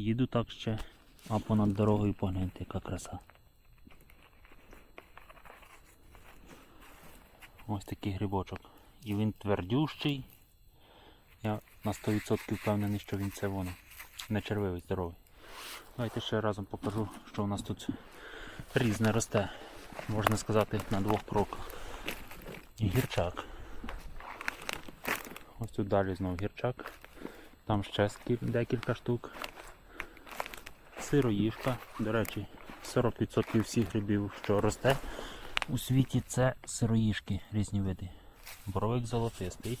Їду так ще, а понад дорогою погляньте, яка краса. Ось такий грибочок. І він твердющий. Я на 100% впевнений, що він це воно. Не червивий, здоровий. Давайте ще разом покажу, що у нас тут різне росте. Можна сказати, на двох кроках. Гірчак. Ось тут далі знову гірчак. Там ще декілька штук. Сироїшка. До речі, 40% всіх грибів, що росте у світі, це сироїшки різні види. Боровик золотистий.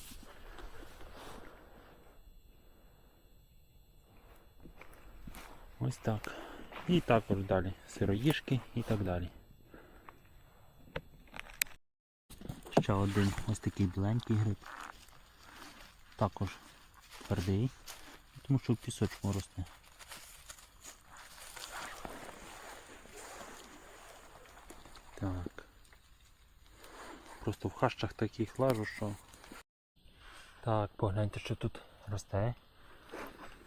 Ось так. І також далі. Сироїшки і так далі. Ще один ось такий біленький гриб. Також твердий, тому що в пісочку росте. Так. Просто в хащах таких лажу, що. Так, погляньте, що тут росте.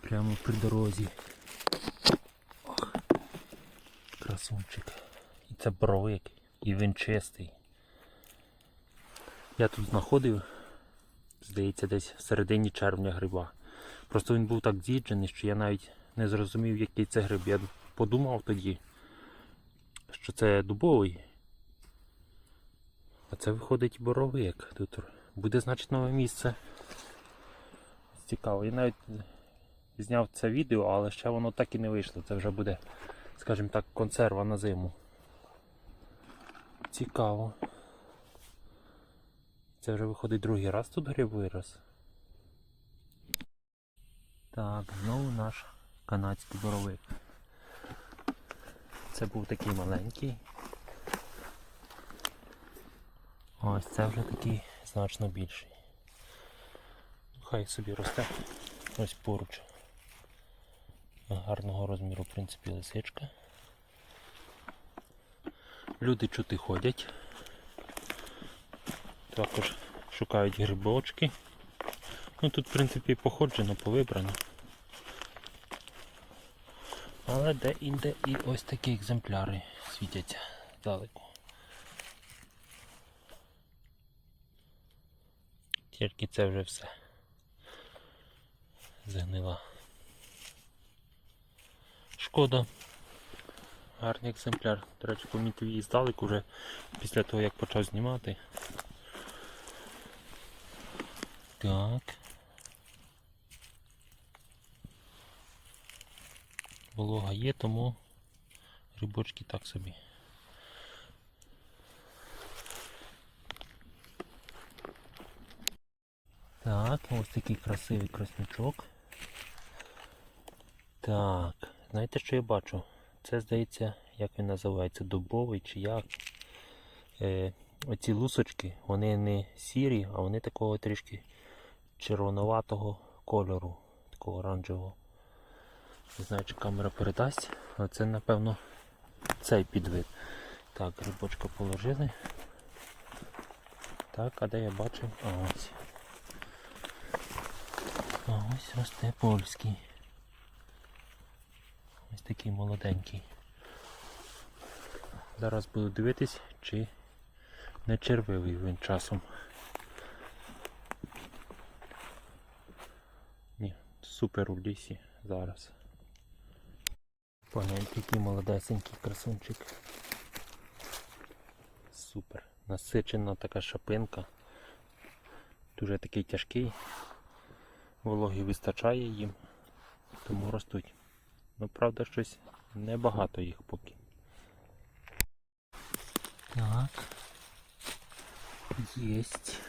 Прямо при дорозі. Ох, красунчик. І це бровик, і він чистий. Я тут знаходив, здається, десь в середині червня гриба. Просто він був так з'їджений, що я навіть не зрозумів, який це гриб. Я подумав тоді, що це дубовий. А це виходить боровик. Тут буде значить нове місце. Цікаво. Я навіть зняв це відео, але ще воно так і не вийшло. Це вже буде, скажімо так, консерва на зиму. Цікаво. Це вже виходить другий раз тут гриб вирос. Так, знову наш канадський боровик. Це був такий маленький. Ось це вже такий значно більший. Хай собі росте ось поруч. Гарного розміру, в принципі, лисичка. Люди чути ходять. Також шукають грибочки. Ну тут, в принципі, походжено, повибрано. Але де-інде і ось такі екземпляри світяться здалеку. Тільки це вже все. Згнила. Шкода. Гарний екземпляр. До речі, помітив її здалеку вже після того, як почав знімати. Так. Волога є, тому грибочки так собі. Так, ось такий красивий краснячок. Так, знаєте, що я бачу? Це здається, як він називається, дубовий чи як. Е, оці лусочки, вони не сірі, а вони такого трішки червонуватого кольору, такого оранжевого. Не знаю, чи камера передасть, але це напевно цей підвид. Так, грибочка положили. Так, а де я бачив? А ось. А ось росте польський. Ось такий молоденький. Зараз буду дивитись, чи не червивий він часом. Ні, супер у лісі зараз. Погляньте, який молодесенький красунчик. Супер. Насичена така шапинка. Дуже такий тяжкий. Вологи вистачає їм, тому ростуть. Ну, правда, щось небагато їх поки. Так. Єсть.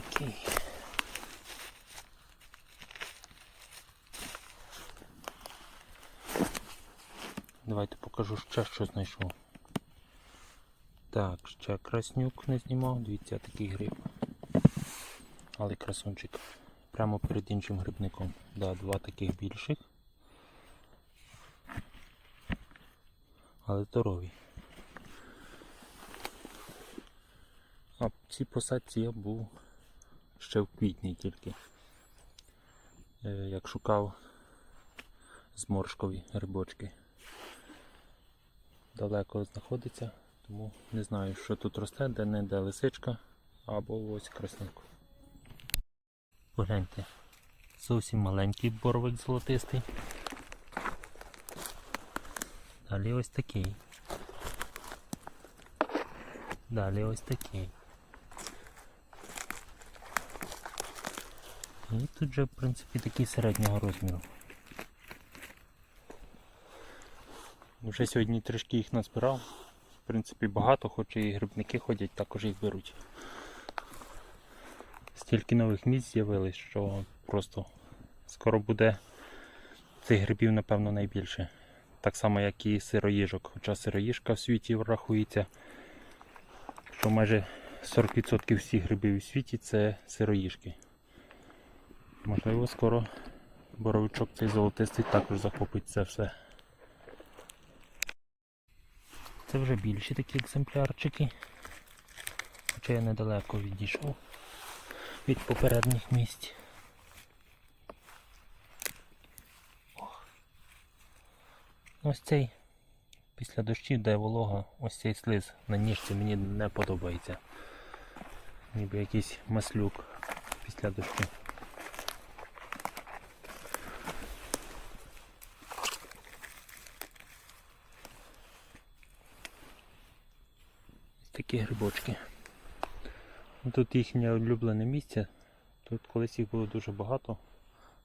Такий. Давайте покажу ще що знайшов. Так, ще краснюк не знімав, дивіться такий гриб. Але красунчик. Прямо перед іншим грибником. Да, два таких більших. Але здорові. А в цій посадці я був ще в квітні тільки. Е, Як шукав зморшкові грибочки. Далеко знаходиться, тому не знаю, що тут росте, де не де лисичка або ось красник. Погляньте, зовсім маленький боровик золотистий. Далі ось такий. Далі ось такий. І тут же, в принципі, такий середнього розміру. Вже сьогодні трішки їх назбирав. В принципі, багато, хоч і грибники ходять, також їх беруть. Стільки нових місць з'явилось, що просто скоро буде цих грибів, напевно, найбільше. Так само, як і сироїжок. Хоча сироїжка в світі рахується, що майже 40% всіх грибів у світі це сироїжки. Можливо, скоро боровичок цей золотистий також захопить це все. Це вже більші такі екземплярчики. Хоча я недалеко відійшов від попередніх місць. Ось цей після дощів, де волога, ось цей слиз на ніжці мені не подобається. Ніби якийсь маслюк після дощу. Такі грибочки. Тут їхнє улюблене місце. Тут колись їх було дуже багато,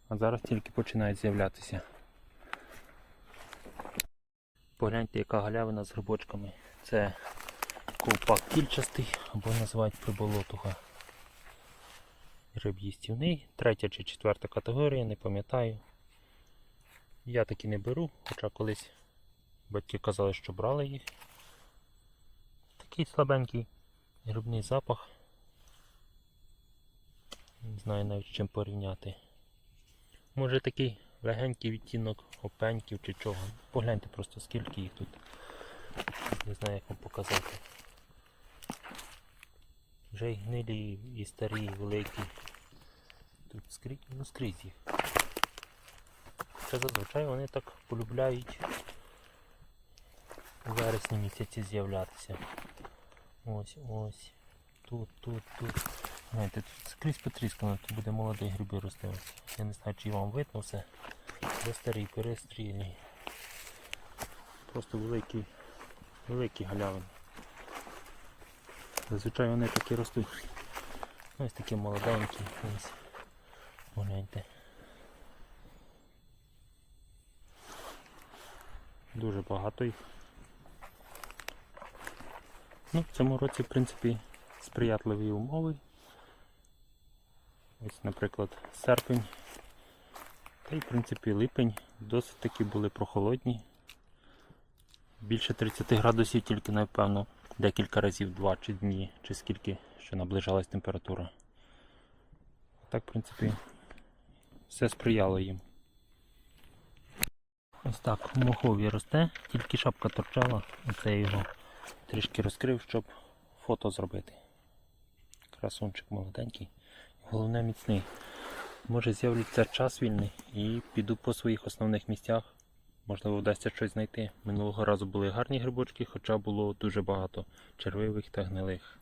а зараз тільки починають з'являтися. Погляньте, яка галявина з грибочками. Це ковпак кільчастий або називають приболотуга. Гриб їстівний, третя чи четверта категорія, не пам'ятаю. Я таки не беру, хоча колись батьки казали, що брали їх. Такий слабенький грибний запах. Не знаю навіть з чим порівняти. Може такий легенький відтінок опеньків чи чого. Погляньте просто скільки їх тут. Не знаю як вам показати. Вже й гнилі, і старі, і великі. Тут скрізь, ну скрізь їх. Хоча зазвичай вони так полюбляють у вересні місяці з'являтися. Ось, ось. Тут, тут, тут. Знаєте, тут скрізь потріскано, тут буде молодий гриби рости. Я не знаю, чи вам видно все. Де старий, перестрільний. Просто великі, великі галявини. Зазвичай вони такі ростуть. Ось такі молоденькі. Ось. Погляньте. Дуже багато їх. Ну, в цьому році, в принципі, сприятливі умови. Ось, наприклад, серпень. Та й в принципі липень досить таки були прохолодні. Більше 30 градусів тільки, напевно, декілька разів, два чи дні, чи скільки ще наближалась температура. Так, в принципі, все сприяло їм. Ось так мохові росте, тільки шапка торчала, оце його трішки розкрив, щоб фото зробити. Красунчик молоденький. Головне міцний. Може з'явиться час вільний і піду по своїх основних місцях. Можливо, вдасться щось знайти. Минулого разу були гарні грибочки, хоча було дуже багато червивих та гнилих.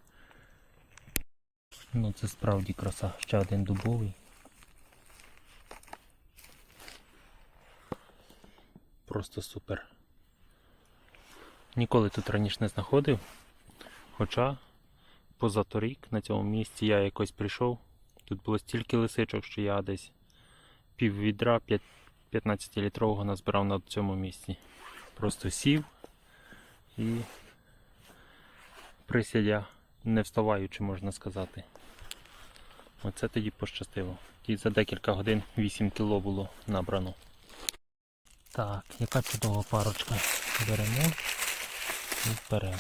Ну це справді краса. Ще один дубовий. Просто супер. Ніколи тут раніше не знаходив. Хоча позаторік на цьому місці я якось прийшов. Тут було стільки лисичок, що я десь пів відра 15-літрового назбирав на цьому місці. Просто сів і присядя, не вставаючи, можна сказати. Оце тоді пощастило. Ті за декілька годин 8 кіло було набрано. Так, яка чудова парочка. Беремо вперед.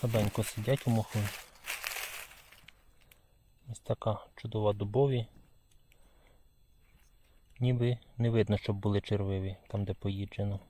Слабенько сидять у моху. Ось така чудова дубові. Ніби не видно, щоб були червиві там, де поїджено.